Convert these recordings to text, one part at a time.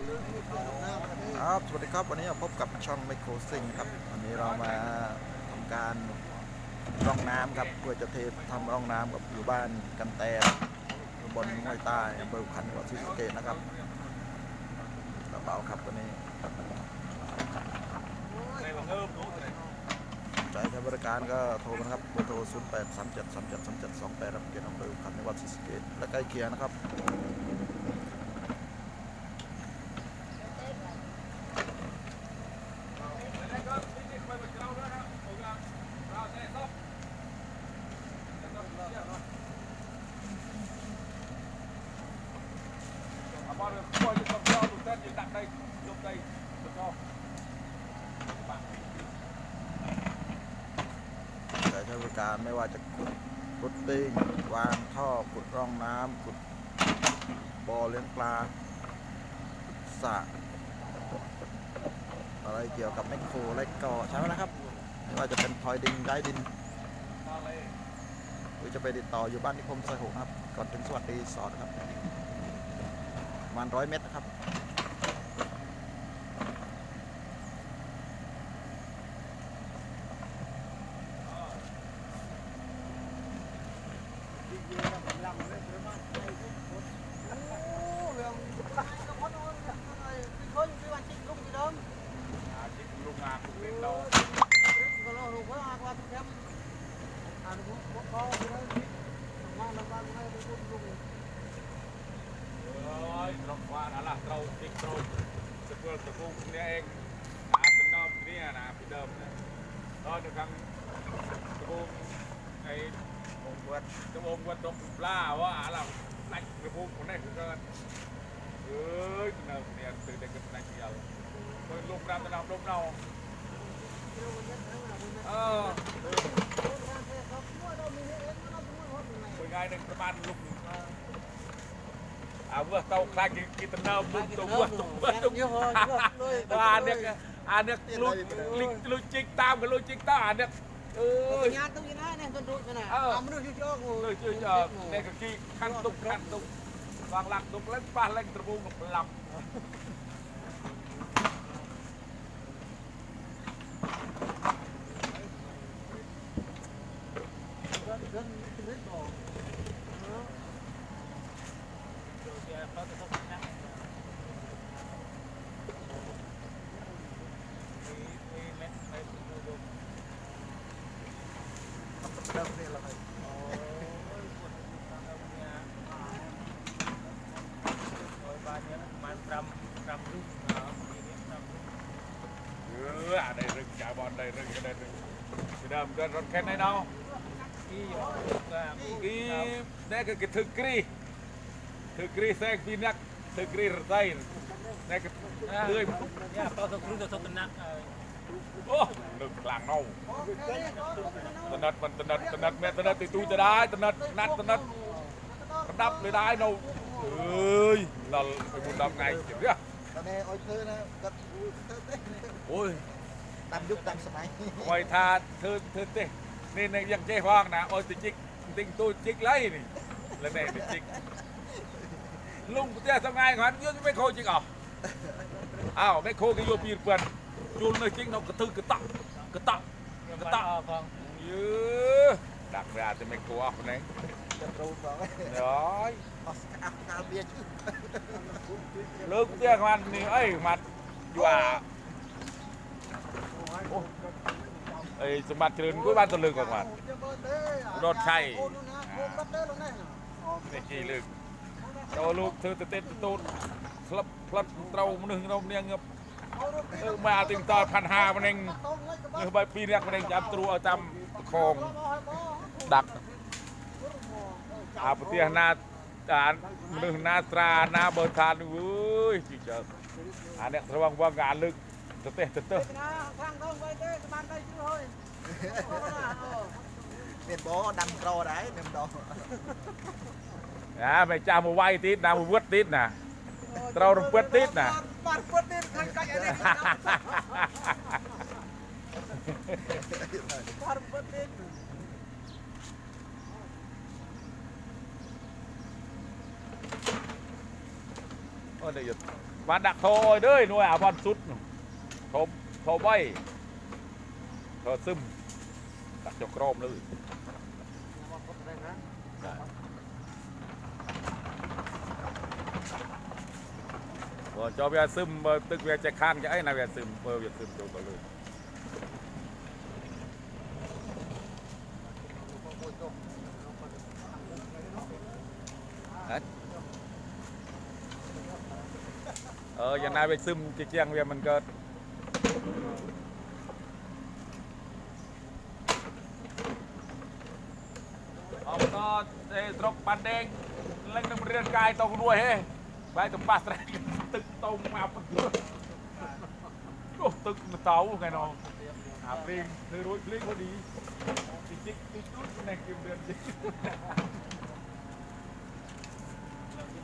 ครับสวัสดีครับวันนี้พบกับช่องไมโครซิงครับวันนี้เรามาทำการร่องน้ำครับเพื่อจะเททำร่องน้ำกับอยู่บ้านกันแตบนห้วยใต้อำเภอขันจังหวัดศรีสะเกษนะครับกระเป๋าครับวันนี้ใจใช้บริการก็โทรมานะครับเบอร์โทร 0 8 3 7 3 7 3 7 2 8รับเกียรติอำเภอขันจังหวัดศรีสะเกษและใกล้เคียงนะครับ การไม่ว่าจะขุดฟุตติ้งวางท่อขุดร่องน้ำขุดบ่อเลี้ยงปลาสระอะไรเกี่ยวกับแมคโครและก่อใช่ไหมนะครับ ไม่ว่าจะเป็นพลอยดินได้ดินหรือจะไปติดต่ออยู่บ้านนิคมซอยหกนะครับก่อนถึงสวัสดีสอดครับประมาณร้อยเมตรนะครับ ก็จะกังจะบูมไอ้ผมวดจะบูมวดตกปลาว่าราไรนักระบูมคนไหนคือก็เอ้ยนะเนี่ยตื่นแต่กันนักเดียวคนลงน้ำตะนาวลงเราเออคนไงหนึ่งประมาณลูกอาวุธเตาคลายกินกินตะนาวบุ้มตัวตุ้มตัวบุ้มตัวบ้านเนี่ย អានេះលូលូជីកតាមក៏លូជីកតាមអានេះអើយញ៉ាទុកយណានេះទុនទុកណាអាមនុស្សជួយចូលលើជួយចូលអ្នកកគីខាន់ទុកខាន់ទុកវ៉ាងឡាក់ទុកឡើងប៉ះឡើងត្រវងក្លាប់ พี่เดิมเดินรถแค่ไหนเนาะกีนี่ก็คือถึกกรีถึกกรีแซงปีนักถึกกรีรไซน์นี่ก็เลื่อย Ja, pas ook ตนัดมันตนัดตนัดแม่ตนัดตีตูจะได้ตนัดนัดตนัดกระดับเลยได้เนาเอ้ยเราไปบุญดำไงเจ็บเนี่ยตอนนี้อ้อยเธอนะก็โอ้ยตามยุคตามสมัยคอยทาเธอเธอเต้นี่ในยังเจ๊ห้องนะโอ้ยติจิกติงตูจิกไรนี่แล้วแม่ติจิกลุงเจ้าทำไงก่อนยังไม่โคจิกอะอ้าวไม่โคก็โยปีเปื่อนจูนเลยจิกนกกระตึกกระตักกระตักกระตัก Van ยือดักเรือจะไม่กลัวคนไหนจะรู้บอกว่าเดี๋ยวเอาเอากาเบียร์ชื่อเลิกเตี้ยมันนี่เอ้ยมันอยู่อะ เอ้สมบัติเจริญกุ้ยบ้านตะลึงก่อนมันรถไข่นี่กี่ลึกโตลูกเธอเต้นตูดคลับคลับเต้ามันหนึ่งเราเนี่ยเงบเออมาติงต่อพันห้ามันเองเออใบปีแรกมันเองจับตรูเอาจำคองดักอาปเตียหนาจานมันหนึ่งนาตรานาเบอร์ทานเว้ยจริงจังอันเนี้ยระวังว่างานลึกเตะเตะเตะ เตะเมียนบอดันรอได้เมียนดอนะไม่จ้ามาไหวติดนะมาเวดติดนะเราเปิดติดน่ะ Bật bật tiết khăn cạnh ở đây Bật bật tiết โอ้เดี๋ยวมาดักโทรเด้ยหน่วยอาบอนสุดนู่นโทรโทรบ่ อยโทรซึมดักจกโครมเลยบ่จอเวียซึมบ่ตึกเวียจะข้างจะไอ้นาเวียซึมเบอร์เวียซึมตัวก็เลยเอออย่างนาเวียซึมจะเจียงเวียมันกิ ទេទ្រុបបានទេលេងនឹងរៀនកាយទៅរួយហេបាយទៅប៉ះត្រែទឹកទៅមកបន្ទោះអូទឹកមកតោថ្ងៃនោះអាព្រីងធ្វើរួយព្រីងគាត់ឌីទីទីទីគុណណាគេរៀនទី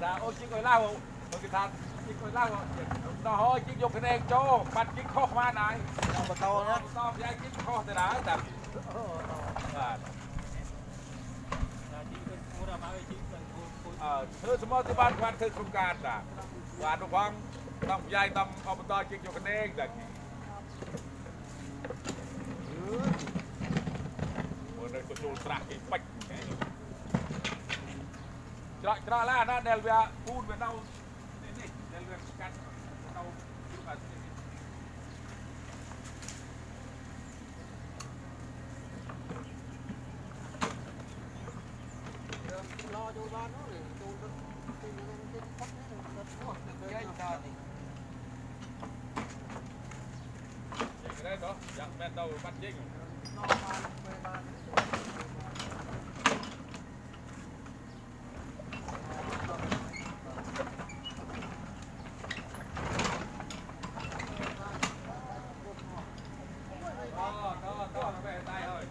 ថាអូជីកអុយឡៅអូគេថាជីកអុយឡៅដល់ហើយជីកយកគ្នាចូលបាត់ជីកខុសបានហើយបតោណាបតោយ៉ាងជីកខុសទៅដែរតែបាទ ធ្វើសមត្ថភាពបានធ្វើក្រុមការតាបាទរងតំយាយតំអបតជិះយកគ្នាដែរមកនៅទទួលត្រាស់គេបាច់ច្រកច្រកឡាណាដែលវាពូនវានៅនេះដែលវាកាត់ ดูดูพักนี่ดูดูดูยัยตาดิ อย่างนี้ได้เนาะอยากแม่นเราบ้านจริง นอนบ้านไปบ้าน ต่อต่อต่อไปตายเลย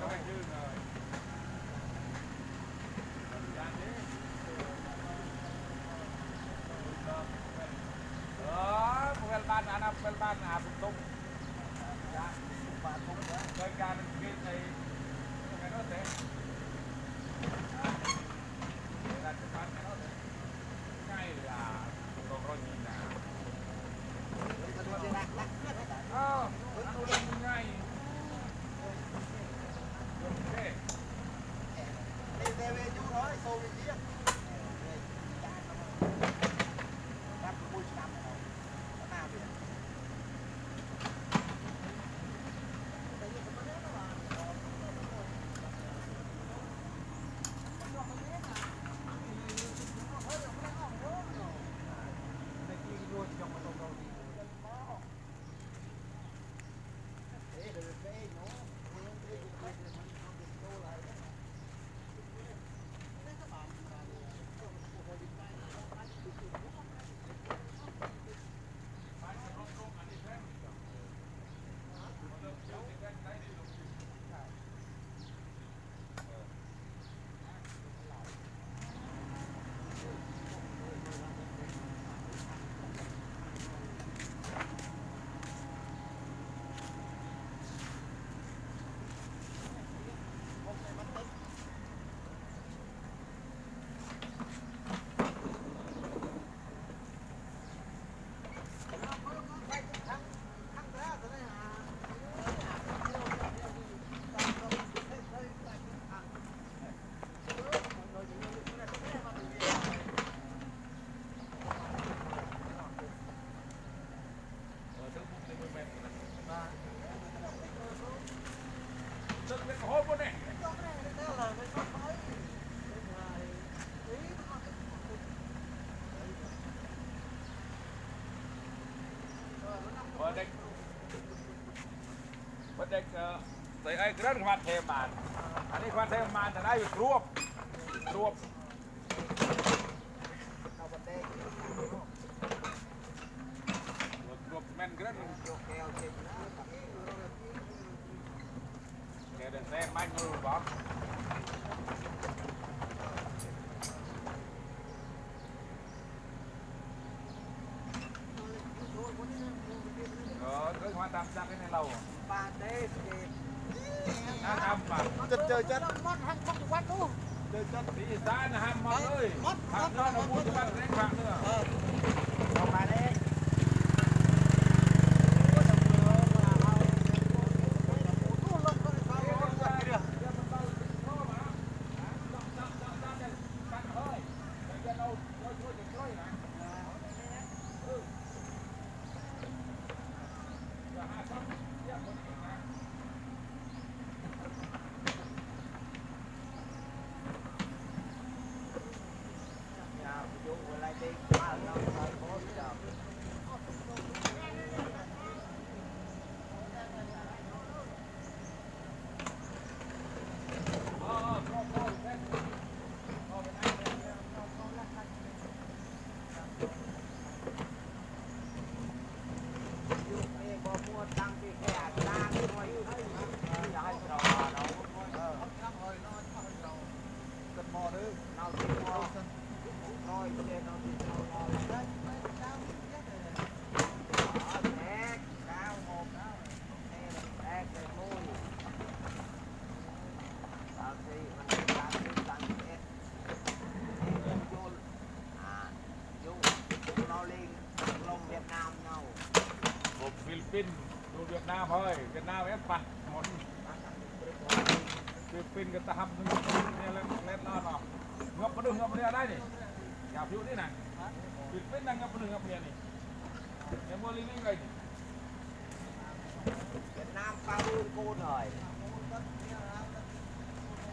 ก็ไปยืนเลยอย่างนี้เออพวกบ้าน บ้านอาบุตรตุ้มยาบาดตุ้มเคยการเป็นเคสใน พอเด็กเออใส่ไอ้กระดานเทมานอันนี้ความเทมานแต่ได้อยู่รวบรวบรวบแม่นกระดานแกเดินแซงไม้มือบอกเออเចិត្តជើចិត្តមកហាក់មកវត្តនោះជើចិត្តពីសានហាមមកអើយហាក់ដល់មួយវត្តនេះបាក់ទៅ ผมฟิลิปปินส์ดูเวียดนามเฮ้ยเวีย ดนามเอ็ดปะหมดฟิลิปปินส์ก็ตะฮับนึงเนี่ยเล่นเล่นนอนเนาะเงาปดึงเงาปดึงได้นี่อย่าพิวนี่นะฟิลิปปินส์นั่งเงาปดึงเงาปดึงนี่ยังบ่ลิงนี่ไงนี่ Việt Nam cao hơn cô rồi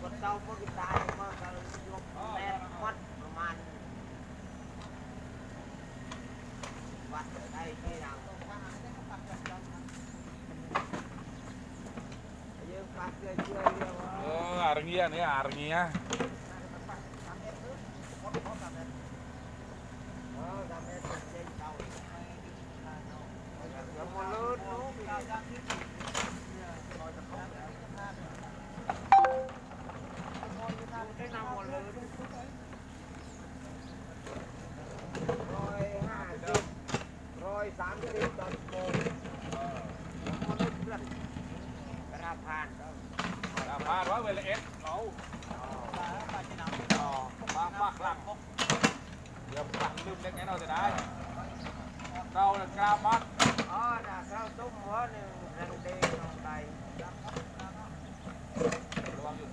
còn đâu có cái tài mà cả lúc nét mắt mà man bắt ở đây khi nào dương bắt chơi chơi đi เอออาร์เงียเนี่ยอาร์เงีย เกระพานกระพานว่าเวลเอสเราปลาจกหลังเดี๋ยวปักลืมเล็กน้อยจะได้เรากระมัดอ๋อนะเราตุ้มหัวหนึ่งรังเดียว ระวังอยู่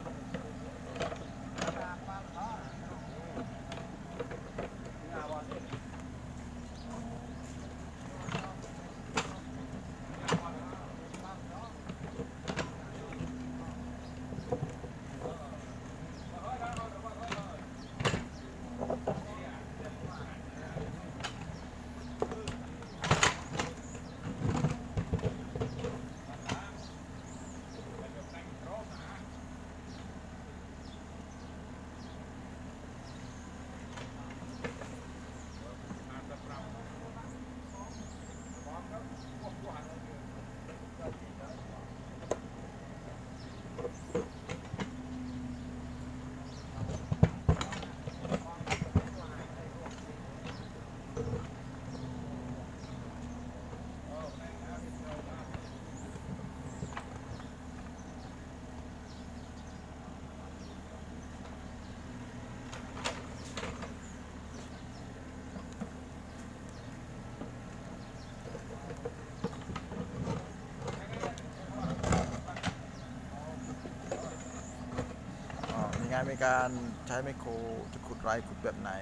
านมีการใช้ไมโครจะขุดไรขุดแบบไหน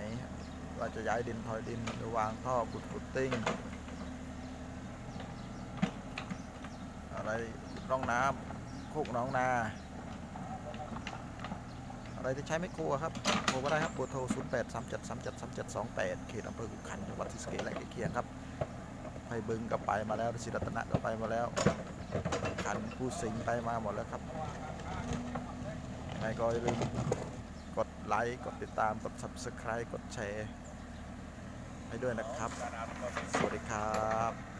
ว่าจะย้ายดินถอยดินหรือวางท่อขุดฟุตติ้ง อะไรร่องน้ำโคกน้องนา อะไรที่ใช้ไมโครครับโทรมาได้ครับเบอร์โทร 0 8 3 7 3 7 3 7 2 8 เขตอำเภอขุขันธ์จังหวัดศรีสะเกษและใกล้เคียงครับไพบึงก็ไปมาแล้วศิรัตนะก็ไปมาแล้วขันผู้สิงไปมาหมดแล้วครับ งก็อย่าลืมกดไลค์ กดติดตาม กด subscribe กดแชร์ให้ด้วยนะครับ สวัสดีครับ